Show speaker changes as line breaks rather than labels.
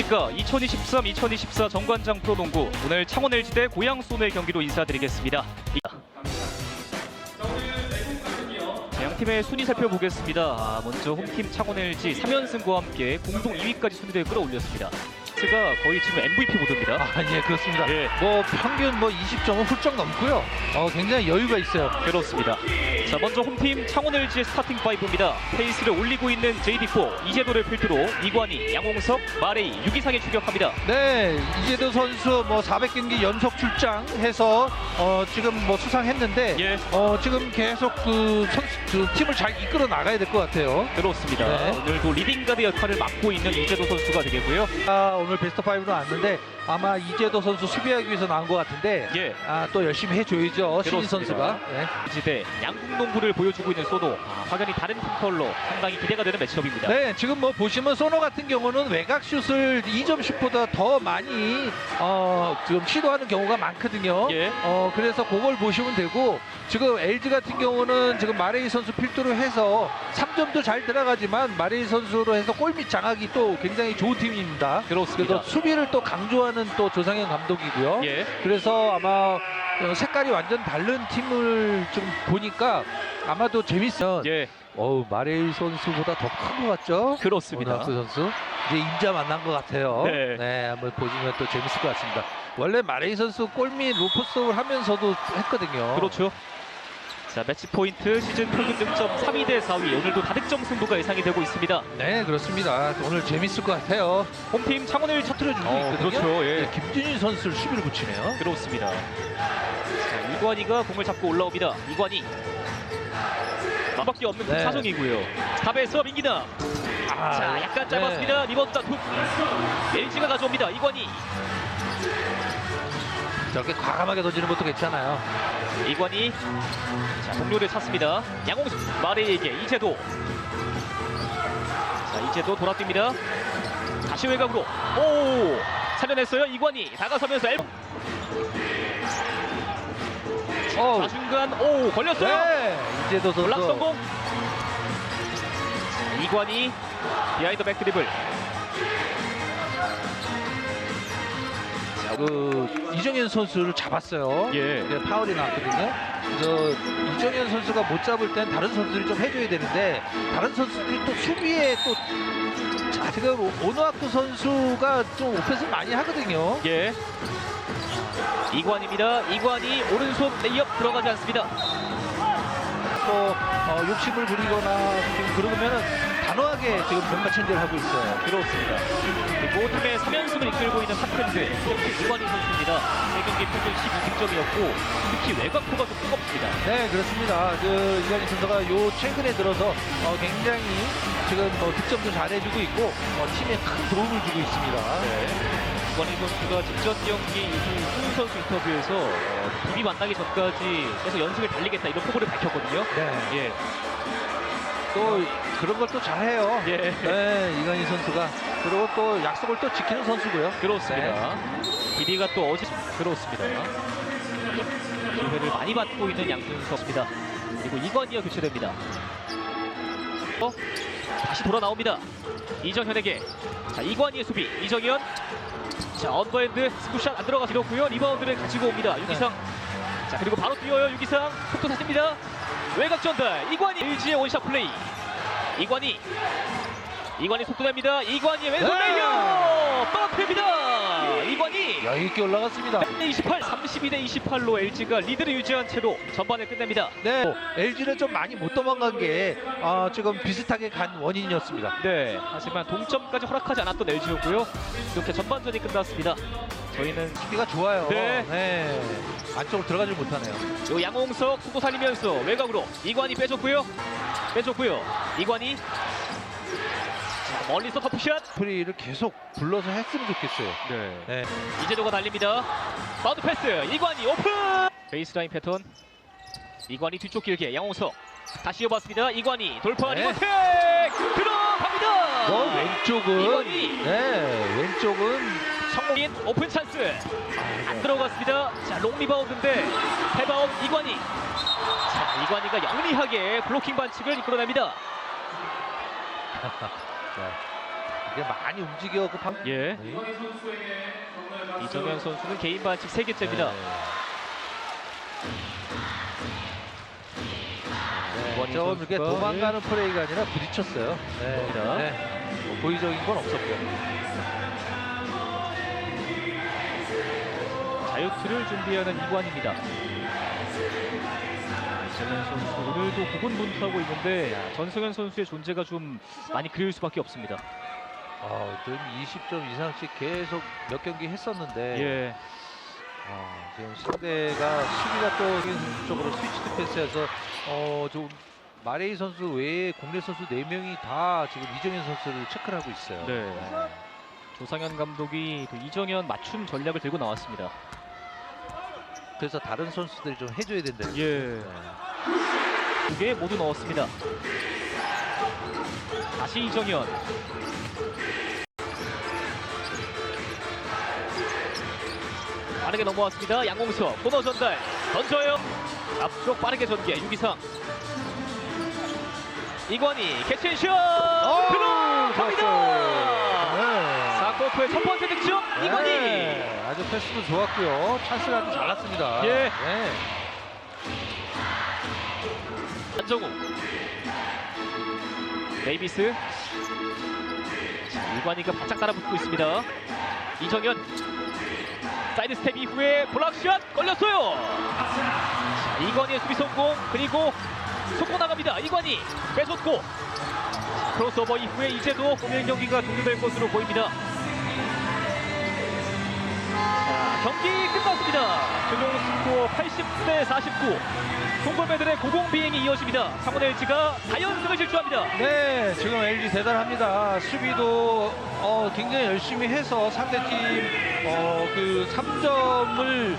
반갑습니다. 2023-2024 정관장 프로농구 오늘 창원 LG 대 고양 소노의 경기로 인사드리겠습니다. 팀의 순위 살펴보겠습니다. 아, 먼저 홈팀 창원 LG 3연승과 함께 공동 2위까지 순위를 끌어올렸습니다. 가 거의 지금 MVP 보드입니다.
아, 예, 그렇습니다.
예.
뭐 평균 뭐 20점은 훌쩍 넘고요. 어, 굉장히 여유가 있어요.
그렇습니다. 자 먼저 홈팀 창원 LG의 스타팅 5입니다. 페이스를 올리고 있는 JD4 이재도를 필두로 이관희, 양홍석, 마레이, 유기상에 추격합니다.
네, 이재도 선수 뭐 400경기 연속 출장해서 어, 지금 뭐 수상했는데
예.
어, 지금 계속 그 선수 그 팀을 잘 이끌어 나가야 될 것 같아요.
그렇습니다.
네.
오늘도 리딩 가드 역할을 맡고 있는 이재도 선수가 되겠고요.
아, 오늘 베스트 5로 왔는데 아마 이재도 선수 수비하기 위해서 나온 것 같은데
예.
아, 또 열심히 해줘야죠. 신인. 선수가. 네.
지대 양궁 농구를 보여주고 있는 소노 아, 확연히 다른 팀 컬러 상당히 기대가 되는 매치업입니다.
네, 지금 뭐 보시면 소노 같은 경우는 외곽 슛을 2점 슛보다 더 많이 어, 지금 시도하는 경우가 많거든요.
예.
어, 그래서 그걸 보시면 되고 지금 LG 같은 경우는 지금 마레이 선수 필두로 해서 3점도 잘 들어가지만 마레이 선수로 해서 골밑 장악이 또 굉장히 좋은 팀입니다.
그렇습니다.
그래서 수비를 또 강조하는 또 조상현 감독이고요.
예.
그래서 아마 어, 색깔이 완전 다른 팀을 좀 보니까 아마도 재밌어요.
예.
어우 마레이 선수보다 더 큰 것 같죠?
그렇습니다.
오낙수 선수 이제 임자 만난 것 같아요.
네.
한번 보시면 또 재밌을 것 같습니다. 원래 마레이 선수 골밑 로포스업을 하면서도 했거든요.
그렇죠. 자 매치 포인트 시즌 평균 득점 3위 대 4위 오늘도 다득점 승부가 예상이 되고 있습니다.
네 그렇습니다. 오늘 재밌을 것 같아요.
홈팀 창원 LG
터트려 주고
어,
있거든요.
그렇죠. 예.
네, 김준일 선수를 수비를 붙이네요.
그렇습니다. 자, 이관희가 공을 잡고 올라옵니다. 이관희. 밖에 없는
네.
사정이고요. 탑에서 민기나.
아,
자, 약간
네.
짧았습니다. 리버드 툭. LG가 가져옵니다. 이관희.
저렇게 과감하게 던지는 것도 괜찮아요.
이관희. 자, 동료를 찾습니다. 양홍수 마레에게 이재도. 자, 이재도 돌아뜁니다. 다시 외곽으로. 오! 살려냈어요. 이관희. 다가서면서 엘.
어,
좌중간 오 걸렸어요.
네 이재도
블락
선수.
성공. 이관이 비하인드 백 드리블.
그 이정현 선수를 잡았어요.
예.
네, 파울이 나왔거든요. 그래서 이정현 선수가 못 잡을 땐 다른 선수들이 좀 해줘야 되는데 다른 선수들이 또 수비에 또 자, 지금 오노아크 선수가 좀 오펜스 많이 하거든요.
예. 이관입니다. 이관이 오른손 레이업 들어가지 않습니다.
또 어, 욕심을 부리거나 지금 그러면은 단호하게 지금 변화 체인지를 하고 있어요.
그렇습니다. 그리고 팀의 3연승을 이끌고 있는 핫팬드 이관희 선수입니다. 3경기 평균 12득점이었고 특히 외곽포가 좀 뜨겁습니다.
네, 그렇습니다. 그 이관희 선수가 요 최근에 들어서 어, 굉장히 지금 뭐 득점도 잘해주고 있고 어, 팀에 큰 도움을 주고 있습니다.
네. 이관희 선수가 직전 경기 이후 후 선수 인터뷰에서 어, 둘이 만나기 전까지 계속 연승을 달리겠다 이런 포부를 밝혔거든요.
네.
예.
또 그런 걸 또 잘해요.
예.
네, 이관희 선수가 그리고 또 약속을 또 지키는 선수고요.
그렇습니다. 비디가 또 어제 그렇습니다. 기회를 많이 받고 있는 양준석입니다. 그리고 이관이어 교체됩니다. 어? 다시 돌아 나옵니다. 이정현에게 자 이관이의 수비 이정현 자 언더핸드 스쿠샷 안 들어가 지렸고요. 리바운드를 가지고 옵니다. 유기상. 자 그리고 바로 뛰어요 유기상. 속도 사십니다. 외곽 전달. 이관이 LG의 원샷 플레이. 이관이 이관이 속도 냅니다. 이관이의 왼손
네.
이관이
여유 있게 올라갔습니다.
28 32대 28로 LG가 리드를 유지한 채로 전반을 끝냅니다
네, LG는 좀 많이 못 도망간 게 어, 지금 비슷하게 간 원인이었습니다.
네, 하지만 동점까지 허락하지 않았던 LG였고요. 이렇게 전반전이 끝났습니다. 저희는
수비가 좋아요.
네.
안쪽으로 들어가지 못하네요.
요 양홍석 수도 살리면서 외곽으로 이관이 빼줬고요. 빼줬고요. 이관이 자, 멀리서 터프샷.
프리를 계속 불러서 했으면 좋겠어요.
네.
네.
이재도가 달립니다. 바운드 패스. 이관이 오픈. 베이스라인 패턴. 이관이 뒤쪽 길게 양홍석 다시 이어봤습니다. 이관이 돌파
네.
리버텍 들어갑니다.
뭐 왼쪽은
이관이
네, 왼쪽은
성공인 오픈 찬스 안 들어갔습니다. 자, 롱 리바운드인데 해바운 이관희. 자, 이관희가 영리하게 블로킹 반칙을 이끌어냅니다.
이게 많이 움직여 그 방...
예.
네.
이정현 선수는 개인 반칙 3개째입니다.
네.
이원희
저 이렇게
선수가,
도망가는 플레이가 아니라 부딪혔어요. 네. 네. 뭐 고의적인 건 없었고요.
자유투를 준비하는 이관입니다. 이정현 선수 오늘도 고군분투하고 있는데 야, 전승현 선수의 존재가 좀 많이 그리울 수밖에 없습니다.
아, 좀 20점 이상씩 계속 몇 경기 했었는데
예.
아, 지금 상대가 또 쪽으로 스위치 디펜스에서 어, 좀 마레이 선수 외에 국내 선수 4명이 다 지금 이정현 선수를 체크를 하고 있어요.
네. 조상현 감독이 또 이정현 맞춤 전략을 들고 나왔습니다.
그래서 다른 선수들이 좀 해줘야 된다.
예. 두 개 모두 넣었습니다. 다시 이정현. 빠르게 넘어왔습니다. 양홍석 코너 전달 던져요. 앞쪽 빠르게 전개 유기상. 이관희 캐치앤슛 들어갑니다.
네.
4쿼터의 첫 번째 득점 이관희.
네, 아주 패스도 좋았고요. 찬스를 아주 잘 났습니다.
예.
네.
안정우. 데이비스. 자, 이관희가 바짝 따라붙고 있습니다. 이정현. 사이드 스텝 이후에 블락샷 걸렸어요. 자, 이관희의 수비 성공. 그리고 속고 나갑니다. 이관희 빼줬고. 자, 크로스오버 이후에 이제도 오늘 경기가 종료될 것으로 보입니다 경기 끝났습니다 최종 스코어 80대 49 송골매들의 고공 비행이 이어집니다. 창원 LG가 4연승을 질주합니다.
네, 지금 LG 대단합니다. 수비도 어, 굉장히 열심히 해서 상대팀 어, 그 3점을